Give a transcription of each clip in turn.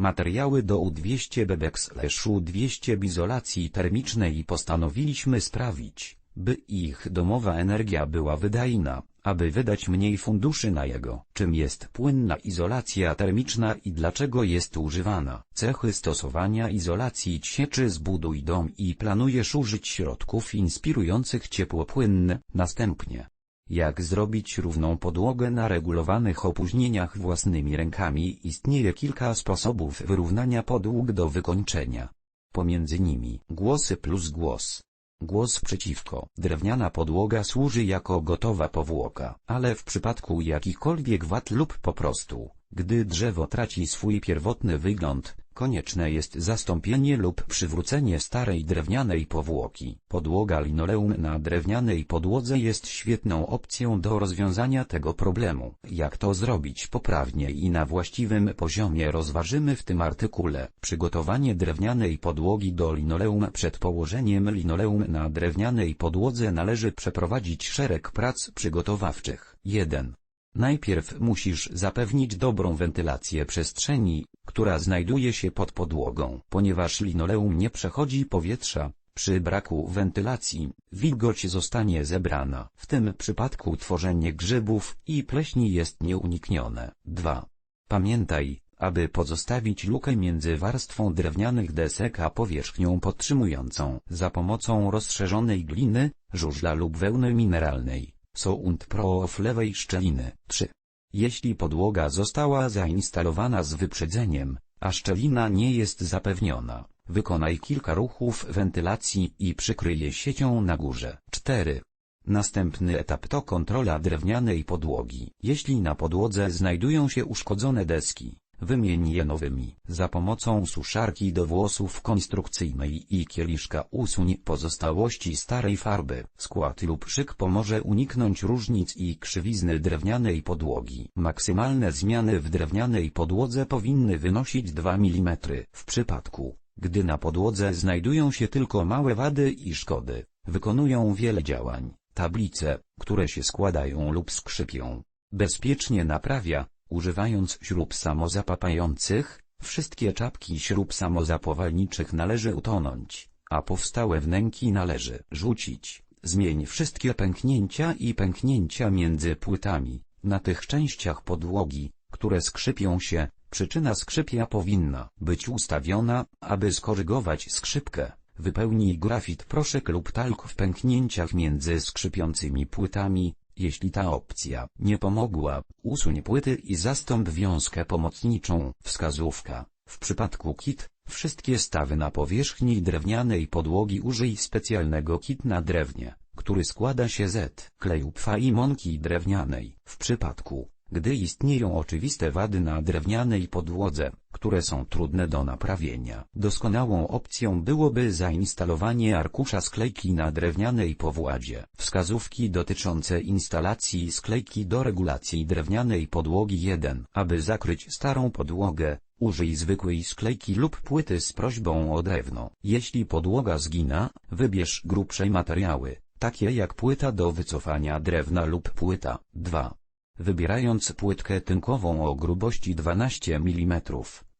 materiały do U200 BBX-U200 w izolacji termicznej i postanowiliśmy sprawić, by ich domowa energia była wydajna, aby wydać mniej funduszy na jego. Czym jest płynna izolacja termiczna i dlaczego jest używana? Cechy stosowania izolacji cieczy zbuduj dom i planujesz użyć środków inspirujących ciepło płynne, następnie. Jak zrobić równą podłogę na regulowanych opóźnieniach własnymi rękami istnieje kilka sposobów wyrównania podłóg do wykończenia. Pomiędzy nimi głosy plus głos. Głos przeciwko. Drewniana podłoga służy jako gotowa powłoka, ale w przypadku jakichkolwiek wad lub po prostu, gdy drzewo traci swój pierwotny wygląd, konieczne jest zastąpienie lub przywrócenie starej drewnianej powłoki. Podłoga linoleum na drewnianej podłodze jest świetną opcją do rozwiązania tego problemu. Jak to zrobić poprawnie i na właściwym poziomie rozważymy w tym artykule. Przygotowanie drewnianej podłogi do linoleum Przed położeniem linoleum na drewnianej podłodze należy przeprowadzić szereg prac przygotowawczych. 1. Najpierw musisz zapewnić dobrą wentylację przestrzeni, która znajduje się pod podłogą. Ponieważ linoleum nie przechodzi powietrza, przy braku wentylacji, wilgoć zostanie zebrana. W tym przypadku tworzenie grzybów i pleśni jest nieuniknione. 2. Pamiętaj, aby pozostawić lukę między warstwą drewnianych desek a powierzchnią podtrzymującą za pomocą rozszerzonej gliny, żużla lub wełny mineralnej. Sound Pro w lewej szczeliny. 3. Jeśli podłoga została zainstalowana z wyprzedzeniem, a szczelina nie jest zapewniona, wykonaj kilka ruchów wentylacji i przykryj siecią na górze. 4. Następny etap to kontrola drewnianej podłogi. Jeśli na podłodze znajdują się uszkodzone deski, Wymień je nowymi. Za pomocą suszarki do włosów konstrukcyjnej i kieliszka usuń pozostałości starej farby. Skład lub szyk pomoże uniknąć różnic i krzywizny drewnianej podłogi. Maksymalne zmiany w drewnianej podłodze powinny wynosić 2 mm. W przypadku, gdy na podłodze znajdują się tylko małe wady i szkody, wykonują wiele działań. Tablice, które się składają lub skrzypią, bezpiecznie naprawia, Używając śrub samozapapających, wszystkie czapki śrub samozapowalniczych należy utonąć, a powstałe wnęki należy rzucić. Zmień wszystkie pęknięcia i pęknięcia między płytami, na tych częściach podłogi, które skrzypią się, przyczyna skrzypia powinna być ustawiona, aby skorygować skrzypkę. Wypełnij grafit proszek lub talk w pęknięciach między skrzypiącymi płytami, jeśli ta opcja nie pomogła, usuń płyty i zastąp wiązkę pomocniczą. Wskazówka. W przypadku kit, wszystkie stawy na powierzchni drewnianej podłogi użyj specjalnego kit na drewnie, który składa się z kleju pfa i mąki drewnianej. W przypadku gdy istnieją oczywiste wady na drewnianej podłodze, które są trudne do naprawienia. Doskonałą opcją byłoby zainstalowanie arkusza sklejki na drewnianej powładzie. Wskazówki dotyczące instalacji sklejki do regulacji drewnianej podłogi 1. Aby zakryć starą podłogę, Użyj zwykłej sklejki lub płyty z prośbą o drewno. Jeśli podłoga zgina, wybierz grubsze materiały, takie jak płyta do wycofania drewna lub płyta. 2. Wybierając płytkę tynkową o grubości 12 mm,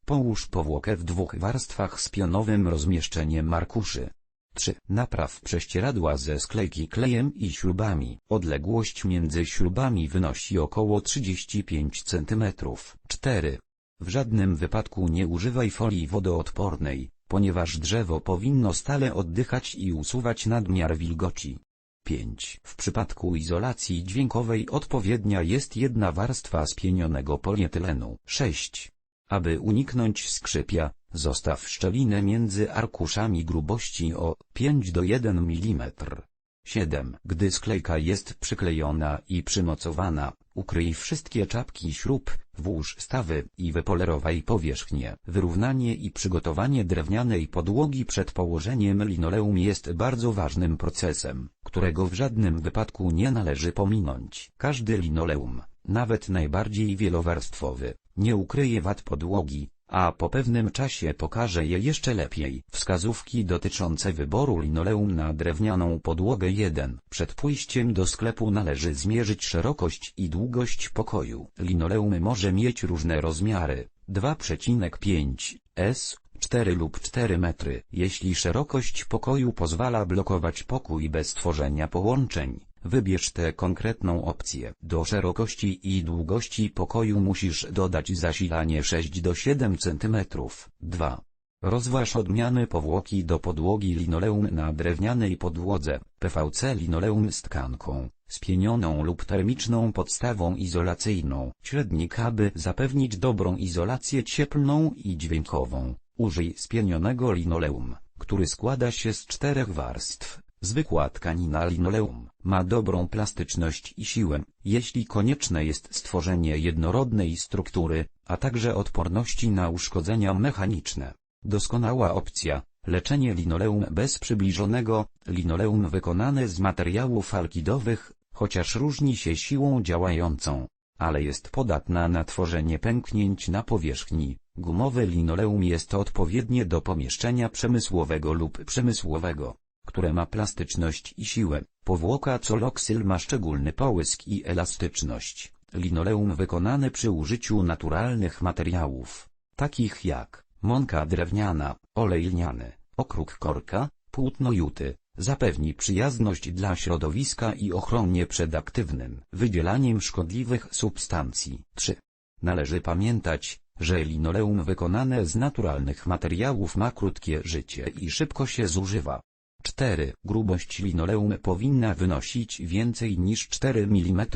połóż powłokę w dwóch warstwach z pionowym rozmieszczeniem arkuszy. 3. Napraw prześcieradła ze sklejki klejem i śrubami. Odległość między śrubami wynosi około 35 cm. 4. W żadnym wypadku nie używaj folii wodoodpornej, ponieważ drzewo powinno stale oddychać i usuwać nadmiar wilgoci. 5. W przypadku izolacji dźwiękowej odpowiednia jest jedna warstwa spienionego polietylenu. 6. Aby uniknąć skrzypia, zostaw szczelinę między arkuszami grubości o 5 do 1 mm. 7. Gdy sklejka jest przyklejona i przymocowana, ukryj wszystkie czapki śrub, włóż stawy i wypolerowaj powierzchnię. Wyrównanie i przygotowanie drewnianej podłogi przed położeniem linoleum jest bardzo ważnym procesem, którego w żadnym wypadku nie należy pominąć. Każdy linoleum, nawet najbardziej wielowarstwowy, nie ukryje wad podłogi, a po pewnym czasie pokaże je jeszcze lepiej. Wskazówki dotyczące wyboru linoleum na drewnianą podłogę 1. Przed pójściem do sklepu należy zmierzyć szerokość i długość pokoju. Linoleum może mieć różne rozmiary, 2,5 s, 4 lub 4 metry. Jeśli szerokość pokoju pozwala blokować pokój bez tworzenia połączeń, wybierz tę konkretną opcję. Do szerokości i długości pokoju musisz dodać zasilanie 6 do 7 cm. 2. Rozważ odmiany powłoki do podłogi linoleum na drewnianej podłodze, PVC linoleum z tkanką, spienioną lub termiczną podstawą izolacyjną. Średnik aby zapewnić dobrą izolację cieplną i dźwiękową. Użyj spienionego linoleum, który składa się z czterech warstw. Zwykła tkanina linoleum ma dobrą plastyczność i siłę, jeśli konieczne jest stworzenie jednorodnej struktury, a także odporności na uszkodzenia mechaniczne. Doskonała opcja, leczenie linoleum bez przybliżonego, linoleum wykonane z materiałów alkidowych, chociaż różni się siłą działającą, ale jest podatna na tworzenie pęknięć na powierzchni. Gumowe linoleum jest odpowiednie do pomieszczenia przemysłowego lub przemysłowego, które ma plastyczność i siłę. Powłoka Coloxyl ma szczególny połysk i elastyczność. Linoleum wykonane przy użyciu naturalnych materiałów, takich jak mąka drewniana, olej lniany, okruk korka, płótno juty, zapewni przyjazność dla środowiska i ochronie przed aktywnym wydzielaniem szkodliwych substancji. 3. Należy pamiętać, że linoleum wykonane z naturalnych materiałów ma krótkie życie i szybko się zużywa. 4. Grubość linoleum powinna wynosić więcej niż 4 mm,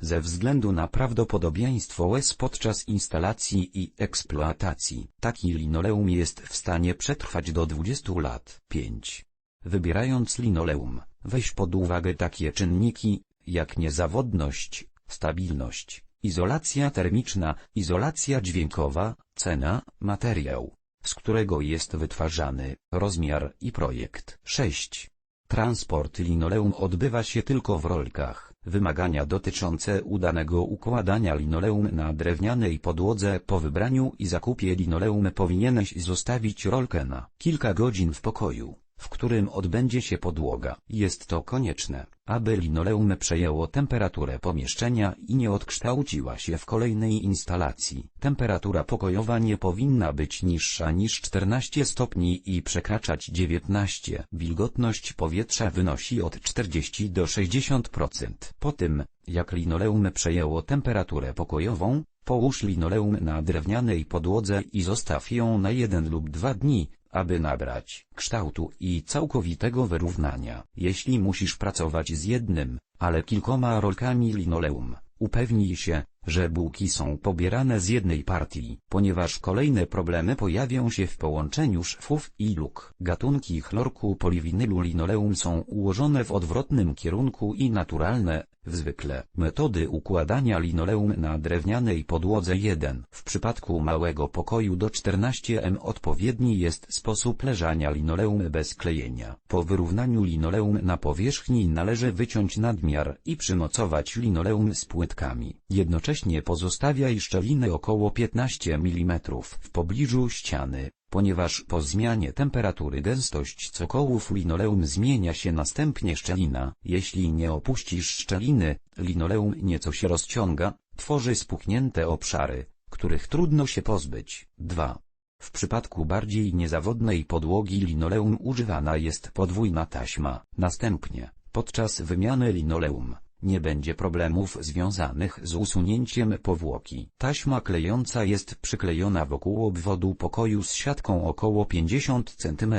ze względu na prawdopodobieństwo łez podczas instalacji i eksploatacji. Taki linoleum jest w stanie przetrwać do 20 lat. 5. Wybierając linoleum, weź pod uwagę takie czynniki, jak niezawodność, stabilność, izolacja termiczna, izolacja dźwiękowa, cena, materiał, z którego jest wytwarzany, rozmiar i projekt. 6. Transport linoleum odbywa się tylko w rolkach. Wymagania dotyczące udanego układania linoleum na drewnianej podłodze po wybraniu i zakupie linoleum powinieneś zostawić rolkę na kilka godzin w pokoju w którym odbędzie się podłoga. Jest to konieczne, aby linoleum przejęło temperaturę pomieszczenia i nie odkształciła się w kolejnej instalacji. Temperatura pokojowa nie powinna być niższa niż 14 stopni i przekraczać 19. Wilgotność powietrza wynosi od 40 do 60%. Po tym, jak linoleum przejęło temperaturę pokojową, Połóż linoleum na drewnianej podłodze i zostaw ją na jeden lub dwa dni, aby nabrać kształtu i całkowitego wyrównania. Jeśli musisz pracować z jednym, ale kilkoma rolkami linoleum, upewnij się, że bułki są pobierane z jednej partii, ponieważ kolejne problemy pojawią się w połączeniu szwów i luk. Gatunki chlorku poliwinylu linoleum są ułożone w odwrotnym kierunku i naturalne, Zwykle, metody układania linoleum na drewnianej podłodze 1. W przypadku małego pokoju do 14 m odpowiedni jest sposób leżania linoleum bez klejenia. Po wyrównaniu linoleum na powierzchni należy wyciąć nadmiar i przymocować linoleum z płytkami. Jednocześnie pozostawiaj szczeliny około 15 mm w pobliżu ściany ponieważ po zmianie temperatury gęstość cokołów linoleum zmienia się następnie szczelina. Jeśli nie opuścisz szczeliny, linoleum nieco się rozciąga, tworzy spuchnięte obszary, których trudno się pozbyć. 2. W przypadku bardziej niezawodnej podłogi linoleum używana jest podwójna taśma. Następnie, podczas wymiany linoleum, nie będzie problemów związanych z usunięciem powłoki. Taśma klejąca jest przyklejona wokół obwodu pokoju z siatką około 50 cm.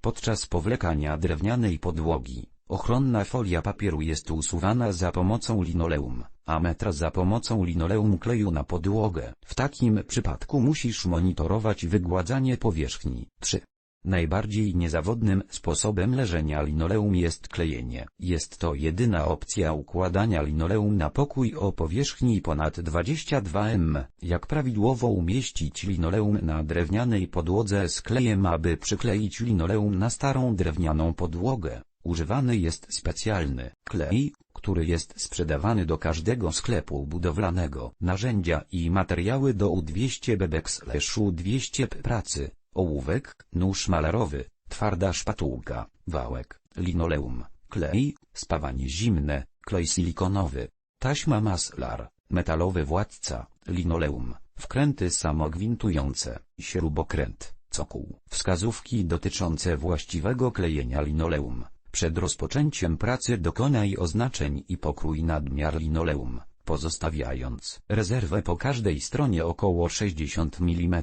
Podczas powlekania drewnianej podłogi, ochronna folia papieru jest usuwana za pomocą linoleum, a metra za pomocą linoleum kleju na podłogę. W takim przypadku musisz monitorować wygładzanie powierzchni. 3. Najbardziej niezawodnym sposobem leżenia linoleum jest klejenie. Jest to jedyna opcja układania linoleum na pokój o powierzchni ponad 22 m. Jak prawidłowo umieścić linoleum na drewnianej podłodze z klejem aby przykleić linoleum na starą drewnianą podłogę? Używany jest specjalny klej, który jest sprzedawany do każdego sklepu budowlanego. Narzędzia i materiały do U200 Bebex Leszu 200 pracy ołówek, nóż malarowy, twarda szpatułka, wałek, linoleum, klej, spawanie zimne, klej silikonowy, taśma maslar, metalowy władca, linoleum, wkręty samogwintujące, śrubokręt, cokół, wskazówki dotyczące właściwego klejenia linoleum. Przed rozpoczęciem pracy dokonaj oznaczeń i pokrój nadmiar linoleum, pozostawiając rezerwę po każdej stronie około 60 mm.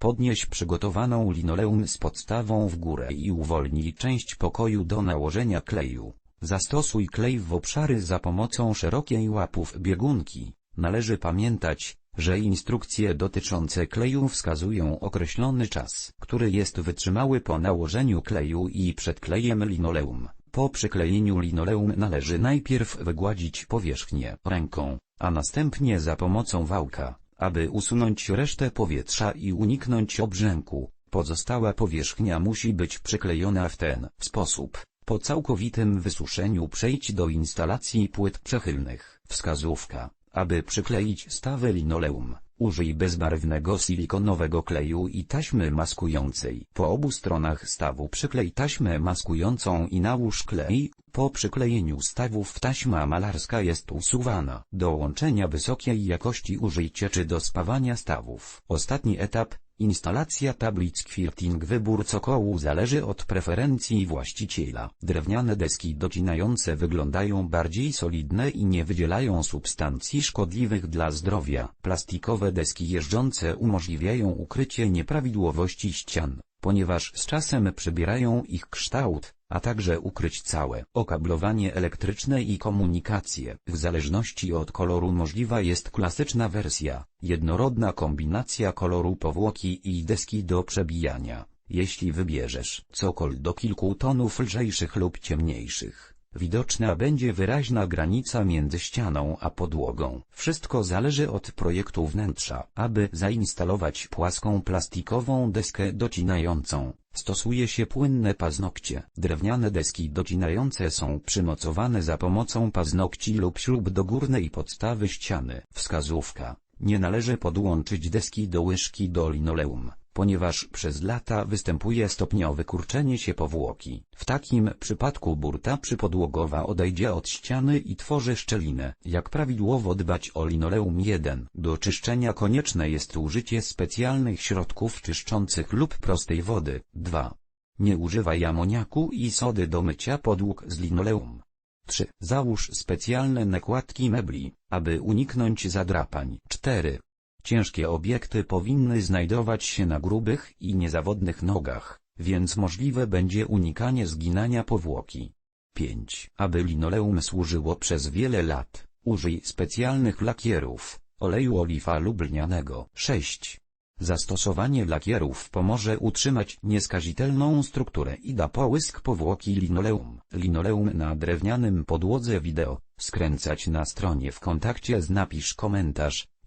Podnieś przygotowaną linoleum z podstawą w górę i uwolnij część pokoju do nałożenia kleju. Zastosuj klej w obszary za pomocą szerokiej łapów biegunki. Należy pamiętać, że instrukcje dotyczące kleju wskazują określony czas, który jest wytrzymały po nałożeniu kleju i przed klejem linoleum. Po przyklejeniu linoleum należy najpierw wygładzić powierzchnię ręką, a następnie za pomocą wałka, aby usunąć resztę powietrza i uniknąć obrzęku. Pozostała powierzchnia musi być przyklejona w ten sposób. Po całkowitym wysuszeniu przejdź do instalacji płyt przechylnych. Wskazówka aby przykleić stawę linoleum, użyj bezbarwnego silikonowego kleju i taśmy maskującej. Po obu stronach stawu przyklej taśmę maskującą i nałóż klej. Po przyklejeniu stawów taśma malarska jest usuwana. Do łączenia wysokiej jakości użyj cieczy do spawania stawów. Ostatni etap, Instalacja tablic quilting Wybór cokołu zależy od preferencji właściciela. Drewniane deski docinające wyglądają bardziej solidne i nie wydzielają substancji szkodliwych dla zdrowia. Plastikowe deski jeżdżące umożliwiają ukrycie nieprawidłowości ścian, ponieważ z czasem przybierają ich kształt, a także ukryć całe okablowanie elektryczne i komunikację. W zależności od koloru możliwa jest klasyczna wersja, jednorodna kombinacja koloru powłoki i deski do przebijania. Jeśli wybierzesz cokol do kilku tonów lżejszych lub ciemniejszych, Widoczna będzie wyraźna granica między ścianą a podłogą. Wszystko zależy od projektu wnętrza. Aby zainstalować płaską plastikową deskę docinającą, stosuje się płynne paznokcie. Drewniane deski docinające są przymocowane za pomocą paznokci lub śrub do górnej podstawy ściany. Wskazówka. Nie należy podłączyć deski do łyżki do linoleum ponieważ przez lata występuje stopniowe kurczenie się powłoki. W takim przypadku burta przypodłogowa odejdzie od ściany i tworzy szczelinę. Jak prawidłowo dbać o linoleum 1? Do czyszczenia konieczne jest użycie specjalnych środków czyszczących lub prostej wody. 2. Nie używaj amoniaku i sody do mycia podłóg z linoleum. 3. Załóż specjalne nakładki mebli, aby uniknąć zadrapań. 4. Ciężkie obiekty powinny znajdować się na grubych i niezawodnych nogach, więc możliwe będzie unikanie zginania powłoki. 5. Aby linoleum służyło przez wiele lat, użyj specjalnych lakierów, oleju oliwa lub lnianego. 6. Zastosowanie lakierów pomoże utrzymać nieskazitelną strukturę i da połysk powłoki linoleum. Linoleum na drewnianym podłodze wideo, skręcać na stronie w kontakcie z napisz komentarz,